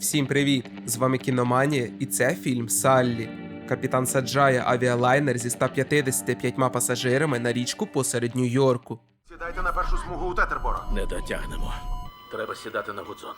Всім привіт! З вами Кіноманія, і це фільм Саллі. Капітан саджає авіалайнер зі 155 пасажирами на річку посеред Нью-Йорку. Сідайте на першу смугу у Тетерборо. Не дотягнемо. Треба сідати на гудзон.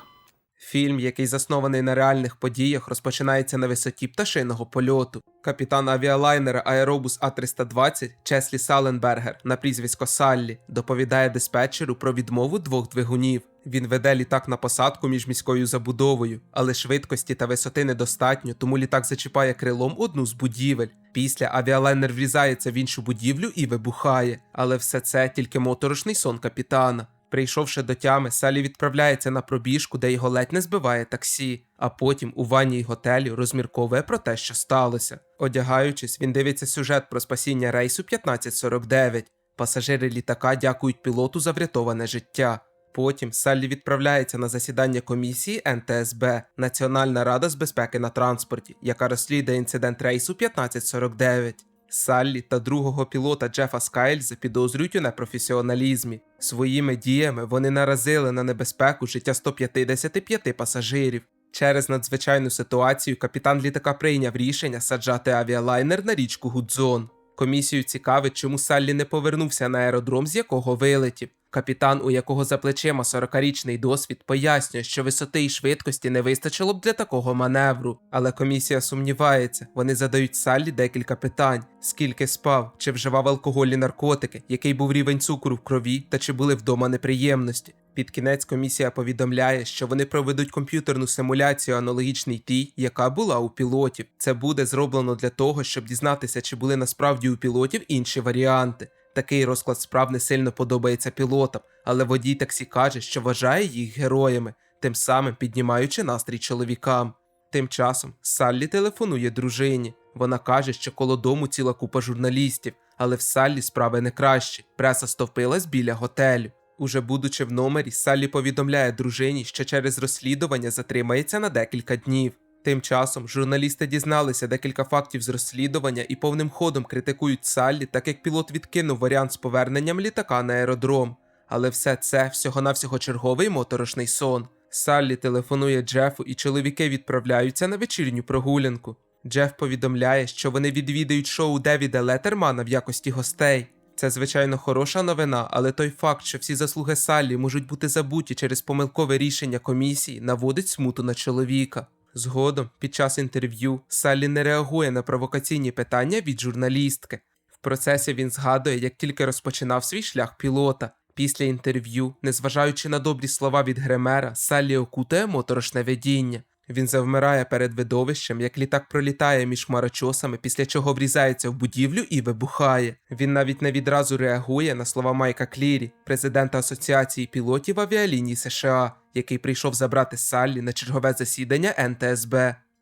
Фільм, який заснований на реальних подіях, розпочинається на висоті пташиного польоту. Капітан авіалайнера Аеробус А320 Чеслі Саленбергер на прізвисько Саллі доповідає диспетчеру про відмову двох двигунів. Він веде літак на посадку між міською забудовою, але швидкості та висоти недостатньо, тому літак зачіпає крилом одну з будівель. Після авіалайнер врізається в іншу будівлю і вибухає. Але все це тільки моторошний сон капітана. Прийшовши до тями, Салі відправляється на пробіжку, де його ледь не збиває таксі, а потім у ванній готелі розмірковує про те, що сталося. Одягаючись, він дивиться сюжет про спасіння рейсу 1549. Пасажири літака дякують пілоту за врятоване життя. Потім Саллі відправляється на засідання комісії НТСБ Національна рада з безпеки на транспорті, яка розслідує інцидент рейсу 1549. Саллі та другого пілота Джефа Скайльза підозрюють у непрофесіоналізмі. Своїми діями вони наразили на небезпеку життя 155 пасажирів. Через надзвичайну ситуацію капітан літака прийняв рішення саджати авіалайнер на річку Гудзон. Комісію цікавить, чому Саллі не повернувся на аеродром, з якого вилетів. Капітан, у якого за плечима 40-річний досвід, пояснює, що висоти і швидкості не вистачило б для такого маневру. Але комісія сумнівається. Вони задають Саллі декілька питань: скільки спав, чи вживав алкогольні наркотики, який був рівень цукру в крові, та чи були вдома неприємності. Під кінець комісія повідомляє, що вони проведуть комп'ютерну симуляцію аналогічній тій, яка була у пілотів. Це буде зроблено для того, щоб дізнатися, чи були насправді у пілотів інші варіанти. Такий розклад справ не сильно подобається пілотам, але водій таксі каже, що вважає їх героями, тим самим піднімаючи настрій чоловікам. Тим часом Саллі телефонує дружині. Вона каже, що коло дому ціла купа журналістів, але в Саллі справи не кращі. Преса стовпилась біля готелю. Уже будучи в номері, Саллі повідомляє дружині, що через розслідування затримається на декілька днів. Тим часом журналісти дізналися декілька фактів з розслідування і повним ходом критикують Саллі, так як пілот відкинув варіант з поверненням літака на аеродром. Але все це всього-навсього черговий моторошний сон. Саллі телефонує Джефу, і чоловіки відправляються на вечірню прогулянку. Джеф повідомляє, що вони відвідають шоу Девіда Летермана в якості гостей. Це, звичайно, хороша новина, але той факт, що всі заслуги Саллі можуть бути забуті через помилкове рішення комісії, наводить смуту на чоловіка. Згодом, під час інтерв'ю, Саллі не реагує на провокаційні питання від журналістки. В процесі він згадує, як тільки розпочинав свій шлях пілота. Після інтерв'ю, незважаючи на добрі слова від Гремера, Саллі окутає моторошне видіння. Він завмирає перед видовищем, як літак пролітає між хмарочосами, після чого врізається в будівлю і вибухає. Він навіть не відразу реагує на слова Майка Клірі, президента Асоціації пілотів авіаліній США, який прийшов забрати Саллі на чергове засідання НТСБ.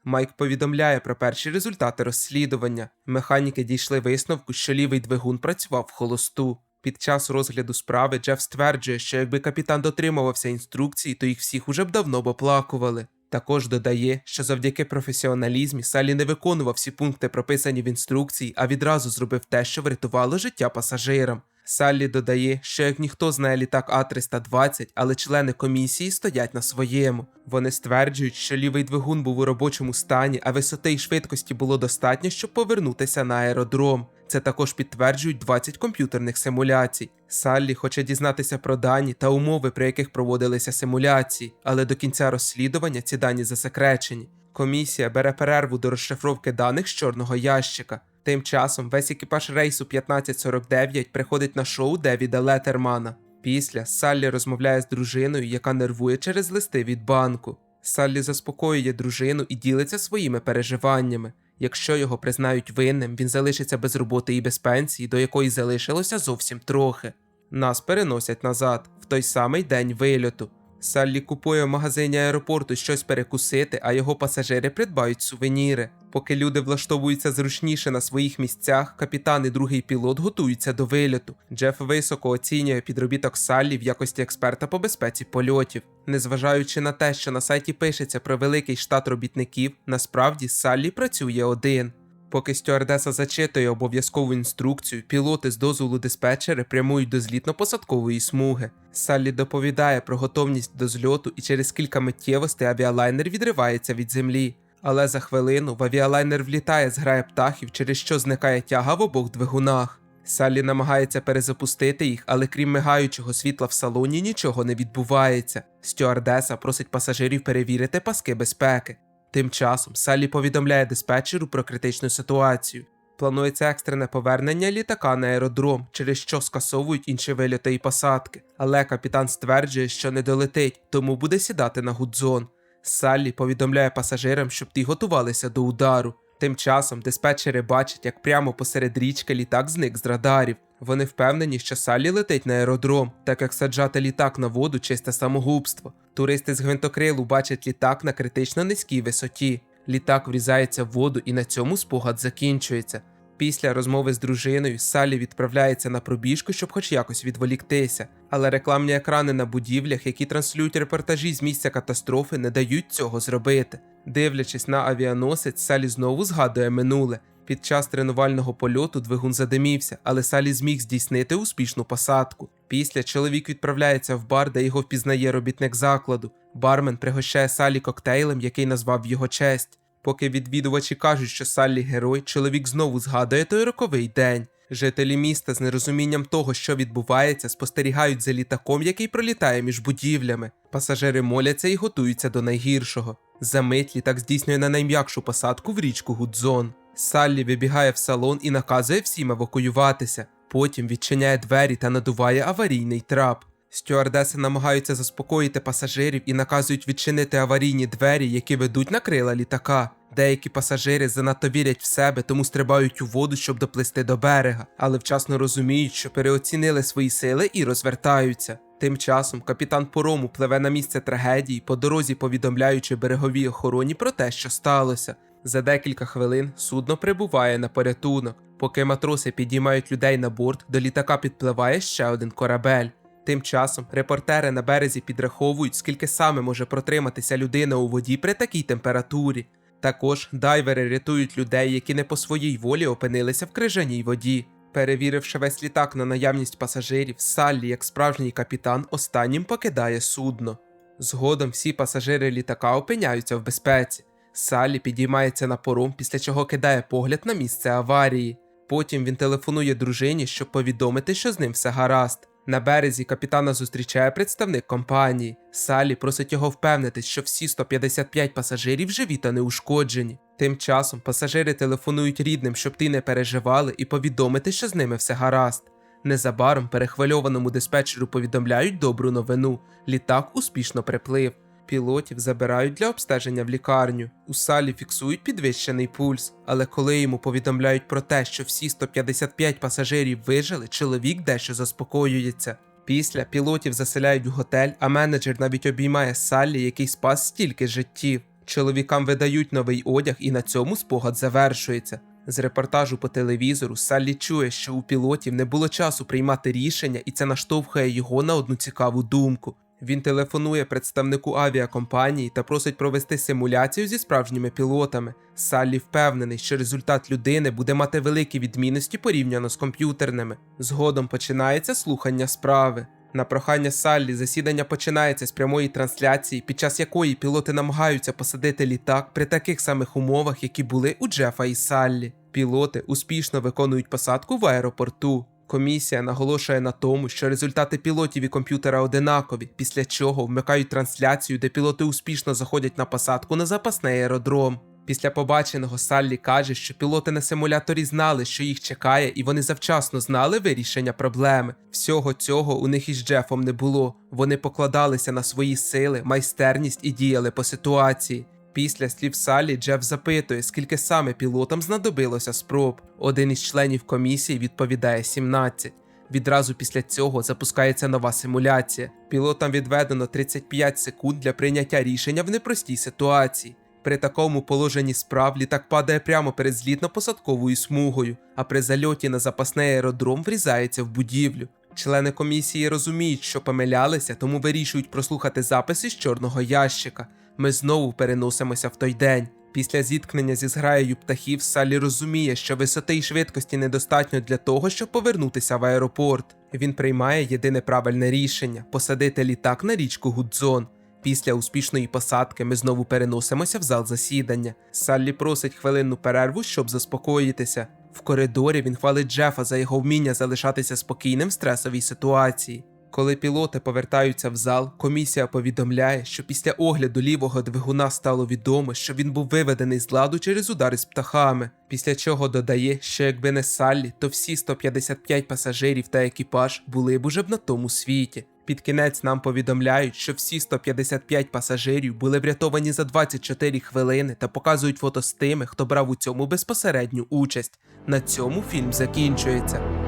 Майк повідомляє про перші результати розслідування. Механіки дійшли висновку, що лівий двигун працював в холосту. Під час розгляду справи Джеф стверджує, що якби капітан дотримувався інструкцій, то їх всіх уже б давно б оплакували. Також додає, що завдяки професіоналізмі Салі не виконував всі пункти, прописані в інструкції, а відразу зробив те, що врятувало життя пасажирам. Саллі додає, що як ніхто знає літак А320, але члени комісії стоять на своєму. Вони стверджують, що лівий двигун був у робочому стані, а висоти й швидкості було достатньо, щоб повернутися на аеродром. Це також підтверджують 20 комп'ютерних симуляцій. Саллі хоче дізнатися про дані та умови, при яких проводилися симуляції, але до кінця розслідування ці дані засекречені. Комісія бере перерву до розшифровки даних з чорного ящика. Тим часом весь екіпаж рейсу 1549 приходить на шоу Девіда Летермана. Після Саллі розмовляє з дружиною, яка нервує через листи від банку. Саллі заспокоює дружину і ділиться своїми переживаннями. Якщо його признають винним, він залишиться без роботи і без пенсії, до якої залишилося зовсім трохи. Нас переносять назад, в той самий день вильоту. Саллі купує в магазині аеропорту щось перекусити, а його пасажири придбають сувеніри. Поки люди влаштовуються зручніше на своїх місцях, капітан і другий пілот готуються до вильоту. Джеф високо оцінює підробіток Саллі в якості експерта по безпеці польотів. Незважаючи на те, що на сайті пишеться про великий штат робітників, насправді Саллі працює один. Поки стюардеса зачитує обов'язкову інструкцію, пілоти з дозволу диспетчера прямують до злітно-посадкової смуги. Саллі доповідає про готовність до зльоту, і через кілька миттєвостей авіалайнер відривається від землі. Але за хвилину в авіалайнер влітає зграя птахів, через що зникає тяга в обох двигунах. Саллі намагається перезапустити їх, але крім мигаючого світла в салоні нічого не відбувається. Стюардеса просить пасажирів перевірити паски безпеки. Тим часом Саллі повідомляє диспетчеру про критичну ситуацію. Планується екстрене повернення літака на аеродром, через що скасовують інші вильоти і посадки. Але капітан стверджує, що не долетить, тому буде сідати на гудзон. Саллі повідомляє пасажирам, щоб ті готувалися до удару. Тим часом диспетчери бачать, як прямо посеред річки літак зник з радарів. Вони впевнені, що Саллі летить на аеродром, так як саджати літак на воду чисте самогубство. Туристи з гвинтокрилу бачать літак на критично низькій висоті. Літак врізається в воду і на цьому спогад закінчується. Після розмови з дружиною Саллі відправляється на пробіжку, щоб хоч якось відволіктися. Але рекламні екрани на будівлях, які транслюють репортажі з місця катастрофи, не дають цього зробити. Дивлячись на авіаносець, Салі знову згадує минуле. Під час тренувального польоту двигун задимівся, але Салі зміг здійснити успішну посадку. Після чоловік відправляється в бар, де його впізнає робітник закладу. Бармен пригощає Салі коктейлем, який назвав його честь. Поки відвідувачі кажуть, що Саллі герой, чоловік знову згадує той роковий день. Жителі міста з нерозумінням того, що відбувається, спостерігають за літаком, який пролітає між будівлями. Пасажири моляться і готуються до найгіршого. За мить літак здійснює на найм'якшу посадку в річку Гудзон. Саллі вибігає в салон і наказує всім евакуюватися. Потім відчиняє двері та надуває аварійний трап. Стюардеси намагаються заспокоїти пасажирів і наказують відчинити аварійні двері, які ведуть на крила літака. Деякі пасажири занадто вірять в себе, тому стрибають у воду, щоб доплисти до берега, але вчасно розуміють, що переоцінили свої сили і розвертаються. Тим часом капітан порому пливе на місце трагедії, по дорозі повідомляючи береговій охороні про те, що сталося. За декілька хвилин судно прибуває на порятунок. Поки матроси підіймають людей на борт, до літака підпливає ще один корабель. Тим часом репортери на березі підраховують, скільки саме може протриматися людина у воді при такій температурі. Також дайвери рятують людей, які не по своїй волі опинилися в крижаній воді. Перевіривши весь літак на наявність пасажирів, Саллі, як справжній капітан, останнім покидає судно. Згодом всі пасажири літака опиняються в безпеці. Саллі підіймається на пором, після чого кидає погляд на місце аварії. Потім він телефонує дружині, щоб повідомити, що з ним все гаразд. На березі капітана зустрічає представник компанії. Салі просить його впевнитись, що всі 155 пасажирів живі та неушкоджені. Тим часом пасажири телефонують рідним, щоб ті не переживали, і повідомити, що з ними все гаразд. Незабаром перехвильованому диспетчеру повідомляють добру новину: літак успішно приплив. Пілотів забирають для обстеження в лікарню. У салі фіксують підвищений пульс, але коли йому повідомляють про те, що всі 155 пасажирів вижили, чоловік дещо заспокоюється. Після пілотів заселяють в готель, а менеджер навіть обіймає Саллі, який спас стільки життів. Чоловікам видають новий одяг, і на цьому спогад завершується. З репортажу по телевізору Саллі чує, що у пілотів не було часу приймати рішення, і це наштовхує його на одну цікаву думку. Він телефонує представнику авіакомпанії та просить провести симуляцію зі справжніми пілотами. Саллі впевнений, що результат людини буде мати великі відмінності порівняно з комп'ютерними. Згодом починається слухання справи. На прохання Саллі засідання починається з прямої трансляції, під час якої пілоти намагаються посадити літак при таких самих умовах, які були у Джефа і Саллі. Пілоти успішно виконують посадку в аеропорту. Комісія наголошує на тому, що результати пілотів і комп'ютера одинакові, після чого вмикають трансляцію, де пілоти успішно заходять на посадку на запасний аеродром. Після побаченого Саллі каже, що пілоти на симуляторі знали, що їх чекає, і вони завчасно знали вирішення проблеми. Всього цього у них із Джефом не було. Вони покладалися на свої сили, майстерність і діяли по ситуації. Після слів Салі Джеф запитує, скільки саме пілотам знадобилося спроб. Один із членів комісії відповідає 17. Відразу після цього запускається нова симуляція. Пілотам відведено 35 секунд для прийняття рішення в непростій ситуації. При такому положенні справ літак падає прямо перед злітно-посадковою смугою, а при зальоті на запасний аеродром врізається в будівлю. Члени комісії розуміють, що помилялися, тому вирішують прослухати записи з чорного ящика. Ми знову переносимося в той день. Після зіткнення зі зграєю птахів Саллі розуміє, що висоти й швидкості недостатньо для того, щоб повернутися в аеропорт. Він приймає єдине правильне рішення посадити літак на річку Гудзон. Після успішної посадки ми знову переносимося в зал засідання. Саллі просить хвилинну перерву, щоб заспокоїтися. В коридорі він хвалить Джефа за його вміння залишатися спокійним в стресовій ситуації. Коли пілоти повертаються в зал, комісія повідомляє, що після огляду лівого двигуна стало відомо, що він був виведений з ладу через удари з птахами. Після чого додає, що якби не Саллі, то всі 155 пасажирів та екіпаж були б уже б на тому світі. Під кінець нам повідомляють, що всі 155 пасажирів були врятовані за 24 хвилини та показують фото з тими, хто брав у цьому безпосередню участь. На цьому фільм закінчується.